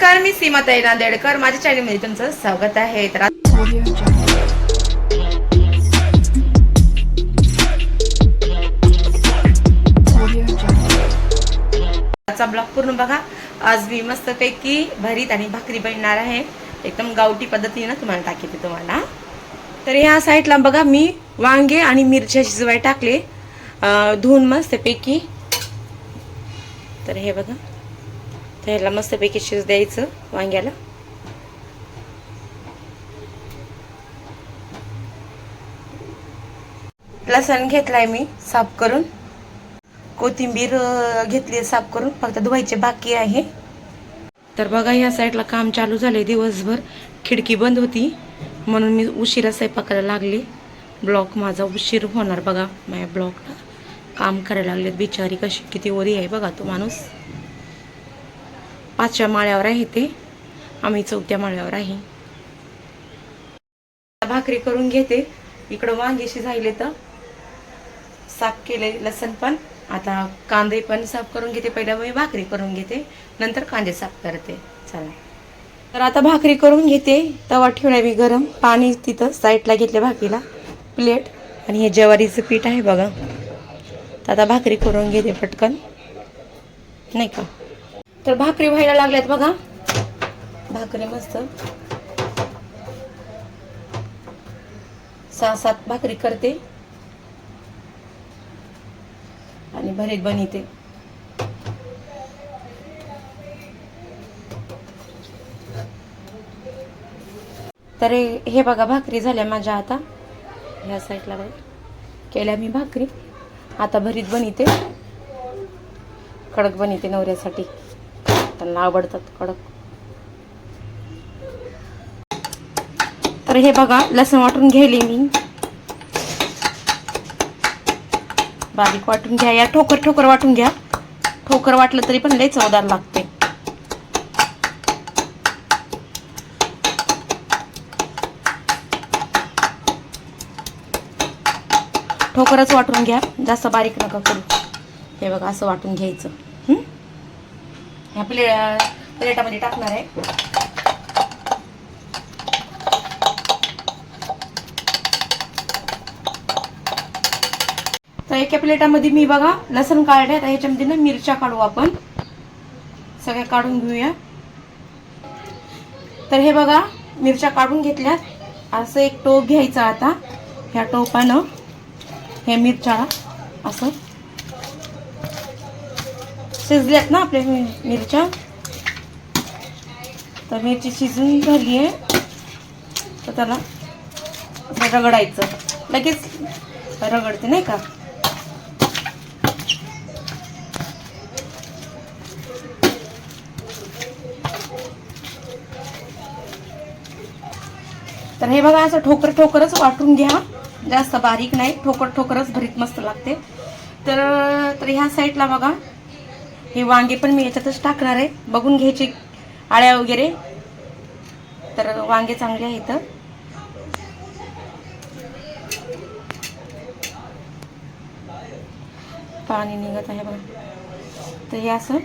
नमस्कार मी सीमाताई नांदेडकर माझ्या चॅनलमध्ये तुमचं स्वागत आहे. तर आजचा ब्लॉग पूर्ण बघा. आज मी मस्तपैकी भरीत आणि भाकरी बनणार आहे. एकदम गावठी पद्धतीनं तुम्हाला टाकते तुम्हाला. तर ह्या साईडला बघा मी वांगे आणि मिरच्या शिजवाय टाकले. अं, धुवून मस्तपैकी. तर हे बघा. तर ह्याला मस्तपैकी शिज द्यायचं वांग्याला. लसण घेतलाय मी साफ करून. कोथिंबीर घेतली साफ करून. फक्त धुवायचे बाकी आहे. तर बघा या साईडला काम चालू झाले दिवसभर. खिडकी बंद होती. म्हणून मी उशिरा स्वयंपाकाला लागले. ब्लॉक माझा उशीर होणार बघा. माझ्या ब्लॉकला काम करायला लागलेत. बिचारी कशी किती वरी आहे बघा तो माणूस. पाचव्या माळ्यावर आहे ते. आम्ही चौथ्या माळ्यावर आहे. भाकरी करून घेते. इकडं वांगेशी झाले तर साफ केले लसण पण. आता कांदे पण साफ करून घेते. पहिल्या मी भाकरी करून घेते. नंतर कांदे साफ करते. चला. तर आता भाकरी करून घेते. तवा ठेवला मी गरम. पाणी तिथं साईडला घेतले भाकरीला. प्लेट. आणि हे ज्वारीचं पीठ आहे बघा. तर आता भाकरी करून घेते पटकन. नाही का? तर भाकरी व्हायला लागल्यात बघा. भाकरी मस्त. सहा सात भाकरी करते. आणि भरीत बनवते. तर हे- बघा भाकरी झाल्या माझ्या आता. ह्या साईडला बघा. केल्या मी भाकरी. आता भरीत बनवते. कडक बनवते नवऱ्यासाठी. त्यांना आवडतात कडक. तर हे बघा लसण वाटून घ्यायले मी. बारीक वाटून घ्या. या ठोकर ठोकर वाटून घ्या. ठोकर वाटलं तरी पण लय चवदार लागते. ठोकरच वाटून घ्या. जास्त बारीक नका करू. हे बघा असं वाटून घ्यायचं. हम्म ह्या प्ले प्लेटामध्ये टाकणार आहे. तर एका प्लेटामध्ये मी बघा लसण काढले तर ह्याच्यामध्ये ना मिरच्या काढू आपण. सगळ्या काढून घेऊया. तर हे बघा मिरच्या काढून घेतल्यात. असं एक टोप घ्यायचा आता. ह्या टोपानं. हे मिरच्या असं. शिजल्यात ना आपल्या मि- मिरच्या? तर मिरची शिजून झाली आहे. तर त्याला असं रगडायचं. लगेच रगडते नाही का? तर हे बघा असं ठोकर ठोकरच वाटून घ्या. जास्त बारीक नाही ठोकर ठोकरच भरीत मस्त लागते. तर तर ह्या साईडला बघा. हे वांगे पण मी याच्यातच टाकणार आहे. बघून घ्यायचे आळ्या वगैरे. तर वांगे चांगले आहेत. पाणी निघत आहे बघा. तर हे असं.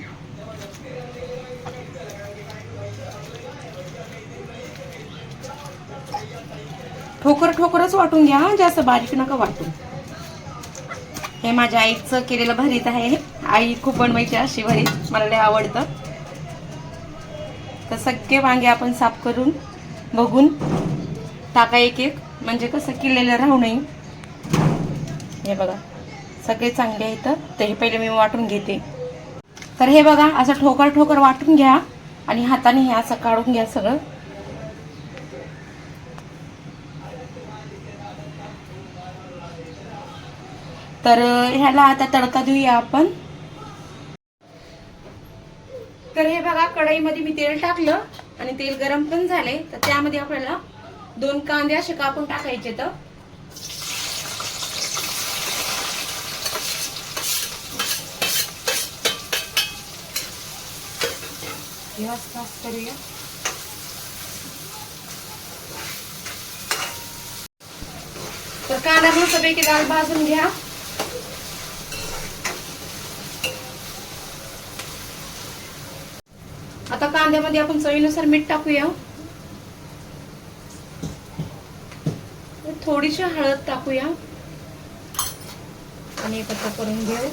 ठोकर ठोकरच वाटून घ्या हं, जास्त बारीक नका वाटून हे माझ्या आईचं केलेलं भरीत आहे. आई खूप बनवायची अशी भरीत मला लय आवडतं. तर सगळे वांगे आपण साफ करून बघून टाका एक एक. म्हणजे कसं किल्लेलं राहू नये. हे बघा सगळे चांगले आहेत तर हे पहिले मी वाटून घेते. तर हे बघा असं ठोकर ठोकर वाटून घ्या आणि हाताने हे असं काढून घ्या सगळं. तर ह्याला आता तडका देऊया आपण. तर हे बघा कढईमध्ये मी तेल टाकलं आणि तेल गरम पण झाले. तर त्यामध्ये आपल्याला दोन कांदे असे कापून टाकायचे तर. करूया. तर कांदा मस्तपैकी लाल भाजून घ्या आता का कांद्यामध्ये आपण चवीनुसार मीठ टाकूया. थोडीशी हळद टाकूया. आणि एकत्र करून घेऊ.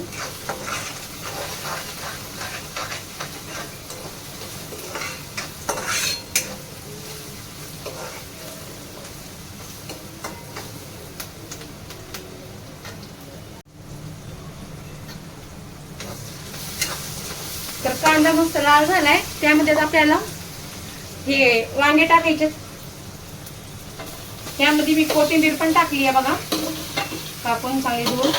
कांदा मस्त लाल झालाय. त्यामध्ये आपल्याला हे वांगे टाकायचे. त्यामध्ये मी कोथिंबीर पण टाकली आहे बघा. कापून चांगली धुवून.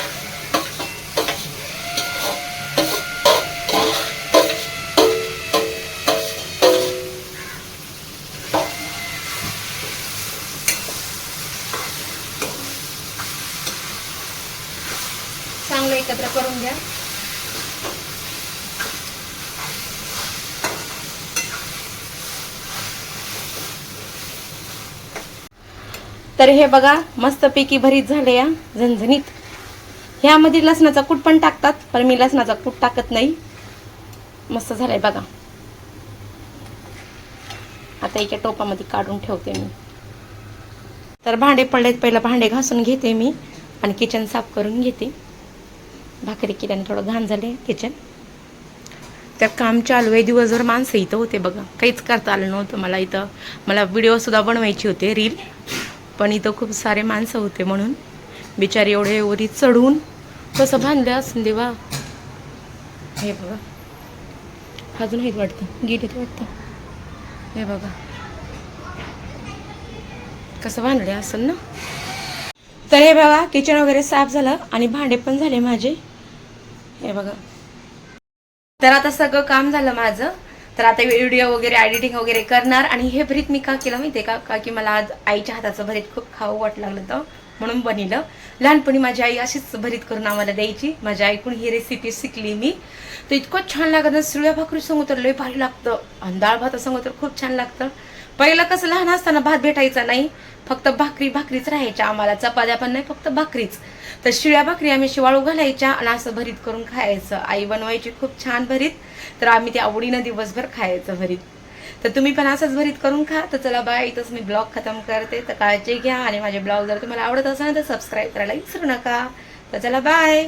चांगलं एकत्र करून घ्या. तर हे बघा मस्तपैकी भरीत झाले या झणझणीत. ह्यामध्ये लसणाचा कूट पण टाकतात पण मी लसणाचा कूट टाकत नाही. मस्त झालंय बघा. आता एका टोपामध्ये काढून ठेवते मी. तर भांडे पडलेत पहिलं भांडे घासून घेते मी आणि किचन साफ करून घेते. भाकरी केल्याने थोडं घाण झाले किचन तर काम चालू आहे दिवसभर माणसं इथं होते बघा. काहीच करता आलं नव्हतं मला इथं. मला व्हिडिओसुद्धा बनवायची होते रील पण इथं खूप सारे माणसं होते म्हणून. बिचारी एवढे वरी चढून कसं बांधलं असं देवा. हे बघा. अजून हेच वाटतं. गेलीत वाटतं. हे बघा. कसं बांधले असेल ना. तर हे बघा किचन वगैरे साफ झालं आणि भांडे पण झाले माझे. हे बघा. तर आता सगळं काम झालं माझं. तर आता व्हिडिओ वगैरे एडिटिंग वगैरे करणार. आणि हे भरीत मी का केलं माहिती का? का की मला आज आईच्या हाताचं भरीत खूप खावं वाटलं लागलं होतं म्हणून बनिलं लहानपणी माझी आई अशीच भरीत करून आम्हाला द्यायची. माझ्या आईकून ही रेसिपी शिकली मी. तर इतकं छान लागत ना शिळ्या भाकरी सांगू तर लय भारी लागतं. आणि डाळ भात सांगू तर खूप छान लागतं. पहिलं कसं लहान असताना भात भेटायचा नाही. फक्त भाकरी भाकरीच राहायच्या आम्हाला. चपात्या पण नाही फक्त भाकरीच. तर शिळ्या भाकरी आम्ही शिवाळू घालायच्या आणि असं भरीत करून खायचं. आई बनवायची खूप छान भरीत तर आम्ही ते आवडीनं दिवसभर खायचं भरीत. तर तुम्ही पण असंच भरीत करून खा. तर चला बाय इथंच मी ब्लॉग खतम करते. तर काळजी घ्या आणि माझे ब्लॉग जर तुम्हाला आवडत असेल तर सबस्क्राईब करायला विसरू नका. तर चला बाय.